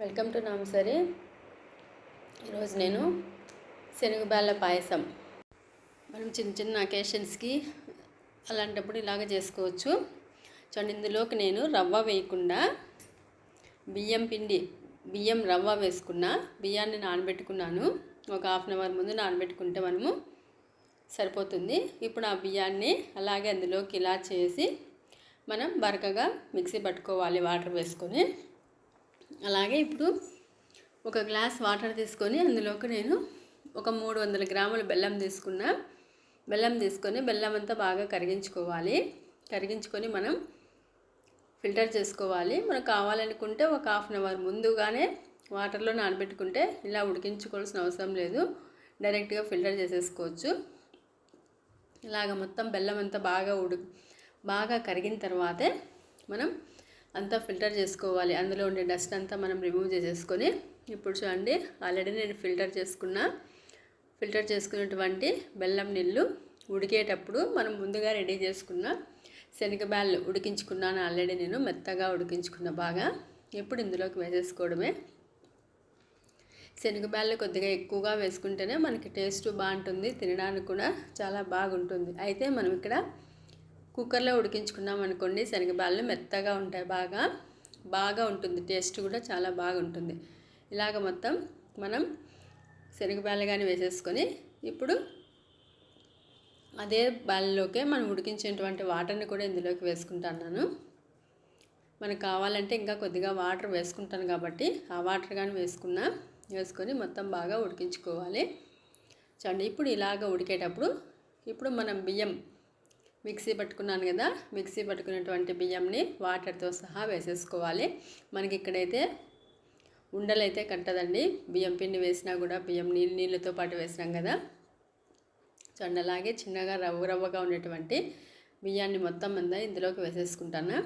Welcome to నామసరి. ఈరోజు నేను శనగబాళ్ళ పాయసం. మనం చిన్న చిన్న అకేషన్స్కి అలాంటప్పుడు ఇలాగ చేసుకోవచ్చు. చూడండి ఇందులోకి నేను రవ్వ వేయకుండా బియ్యం పిండి బియ్యం రవ్వ వేసుకున్న బియ్యాన్ని నానబెట్టుకున్నాను. ఒక హాఫ్ అన్ అవర్ ముందు నానబెట్టుకుంటే మనము సరిపోతుంది. ఇప్పుడు ఆ బియ్యాన్ని అలాగే అందులోకి ఇలా చేసి మనం బరకగా మిక్సీ పట్టుకోవాలి వాటర్ వేసుకొని. అలాగే ఇప్పుడు ఒక గ్లాస్ వాటర్ తీసుకొని అందులోకి నేను ఒక మూడు వందల గ్రాముల బెల్లం తీసుకున్నా. బెల్లం తీసుకొని బెల్లం అంతా బాగా కరిగించుకోవాలి. కరిగించుకొని మనం ఫిల్టర్ చేసుకోవాలి. మనకు కావాలనుకుంటే ఒక హాఫ్ అన్ అవర్ ముందుగానే వాటర్లో నానబెట్టుకుంటే ఇలా ఉడికించుకోవాల్సిన అవసరం లేదు. డైరెక్ట్గా ఫిల్టర్ చేసేసుకోవచ్చు. ఇలాగ మొత్తం బెల్లం అంతా బాగా ఉడి బాగా కరిగిన తర్వాతే మనం అంతా ఫిల్టర్ చేసుకోవాలి. అందులో ఉండే డస్ట్ అంతా మనం రిమూవ్ చేసేసుకొని ఇప్పుడు చూడండి ఆల్రెడీ నేను ఫిల్టర్ చేసుకున్న ఫిల్టర్ చేసుకున్నటువంటి బెల్లం నీళ్ళు ఉడికేటప్పుడు మనం ముందుగా రెడీ చేసుకున్న శనగబ్యాళ్ళు ఉడికించుకున్నాను ఆల్రెడీ నేను మెత్తగా ఉడికించుకున్న బాగా. ఇప్పుడు ఇందులోకి వేసేసుకోవడమే. శనగబ్యాళ్ళు కొద్దిగా ఎక్కువగా వేసుకుంటేనే మనకి టేస్ట్ బాగుంటుంది తినడానికి కూడా చాలా బాగుంటుంది. అయితే మనం ఇక్కడ కుక్కర్లో ఉడికించుకున్నాం అనుకోండి శనగబాళ్ళు మెత్తగా ఉంటాయి బాగా. బాగా ఉంటుంది టేస్ట్ కూడా చాలా బాగుంటుంది. ఇలాగ మొత్తం మనం శనగబాళ్ళు కానీ వేసేసుకొని ఇప్పుడు అదే బాళ్ళలోకే మనం ఉడికించేటువంటి వాటర్ని కూడా ఇందులోకి వేసుకుంటున్నాను మనకు కావాలంటే ఇంకా కొద్దిగా వాటర్ వేసుకుంటాను కాబట్టి ఆ వాటర్ కానీ వేసుకున్నా వేసుకొని మొత్తం బాగా ఉడికించుకోవాలి. చూడండి ఇప్పుడు ఇలాగ ఉడికేటప్పుడు ఇప్పుడు మనం బియ్యం మిక్సీ పట్టుకున్నాను కదా మిక్సీ పట్టుకున్నటువంటి బియ్యంని వాటర్తో సహా వేసేసుకోవాలి. మనకి ఇక్కడైతే ఉండలు అయితే కట్టదండి. బియ్యం పిండి వేసినా కూడా బియ్యం నీళ్ళు నీళ్ళతో పాటు వేసినాం కదా. చూడండి అలాగే చిన్నగా రవ్వ రవ్వగా ఉండేటువంటి బియ్యాన్ని మొత్తం అంతా ఇందులోకి వేసేసుకుంటాను.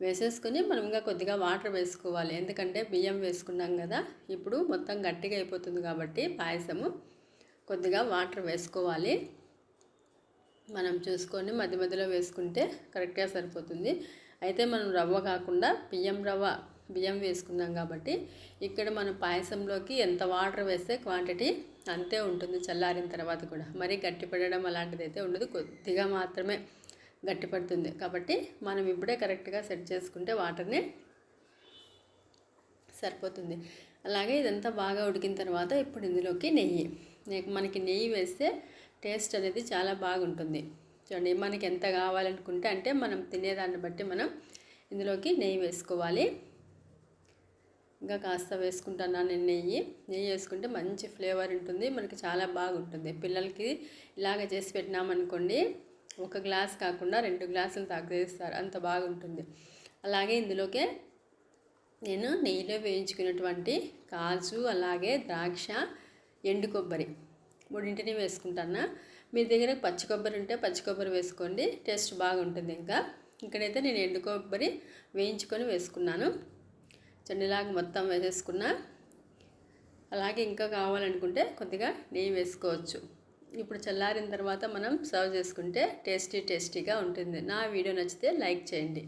వేసేసుకుని మనం ఇంకా కొద్దిగా వాటర్ వేసుకోవాలి. ఎందుకంటే బియ్యం వేసుకున్నాం కదా ఇప్పుడు మొత్తం గట్టిగా అయిపోతుంది కాబట్టి పాయసము. కొద్దిగా వాటర్ వేసుకోవాలి. మనం చూసుకొని మధ్య మధ్యలో వేసుకుంటే కరెక్ట్గా సరిపోతుంది. అయితే మనం రవ్వ కాకుండా బియ్యం రవ్వ బియ్యం వేసుకున్నాం కాబట్టి ఇక్కడ మనం పాయసంలోకి ఎంత వాటర్ వేస్తే క్వాంటిటీ అంతే ఉంటుంది చల్లారిన తర్వాత కూడా. మరీ గట్టిపడడం అలాంటిది అయితే ఉండదు కొద్దిగా మాత్రమే గట్టిపడుతుంది కాబట్టి మనం ఇప్పుడే కరెక్ట్గా సెట్ చేసుకుంటే వాటర్ని సరిపోతుంది. అలాగే ఇదంతా బాగా ఉడికిన తర్వాత ఇప్పుడు ఇందులోకి నెయ్యి. మనకి నెయ్యి వేస్తే టేస్ట్ అనేది చాలా బాగుంటుంది. చూడండి మనకి ఎంత కావాలనుకుంటే అంటే మనం తినేదాన్ని బట్టి మనం ఇందులోకి నెయ్యి వేసుకోవాలి. ఇంకా కాస్త వేసుకుంటున్నాను నేను నెయ్యి. నెయ్యి వేసుకుంటే మంచి ఫ్లేవర్ ఉంటుంది మనకి చాలా బాగుంటుంది. పిల్లలకి ఇలాగ చేసి పెట్టినామనుకోండి ఒక గ్లాస్ కాకుండా రెండు గ్లాసులు తాగేస్తారు అంత బాగుంటుంది. అలాగే ఇందులోకే నేను నెయ్యిలో వేయించుకున్నటువంటి కాజు అలాగే ద్రాక్ష ఎండు కొబ్బరి మూడింటిని వేసుకుంటాను? మీ దగ్గర పచ్చి కొబ్బరి ఉంటే పచ్చి కొబ్బరి వేసుకోండి టేస్ట్ బాగుంటుంది ఇంకా. ఇక్కడైతే నేను ఎండు కొబ్బరి వేయించుకొని వేసుకున్నాను. చండిలాగా మొత్తం వేసేసుకున్నా. అలాగే ఇంకా కావాలనుకుంటే కొద్దిగా నెయ్యి వేసుకోవచ్చు. ఇప్పుడు చల్లారిన తర్వాత మనం సర్వ్ చేసుకుంటే టేస్టీ టేస్టీగా ఉంటుంది. నా వీడియో నచ్చితే లైక్ చేయండి.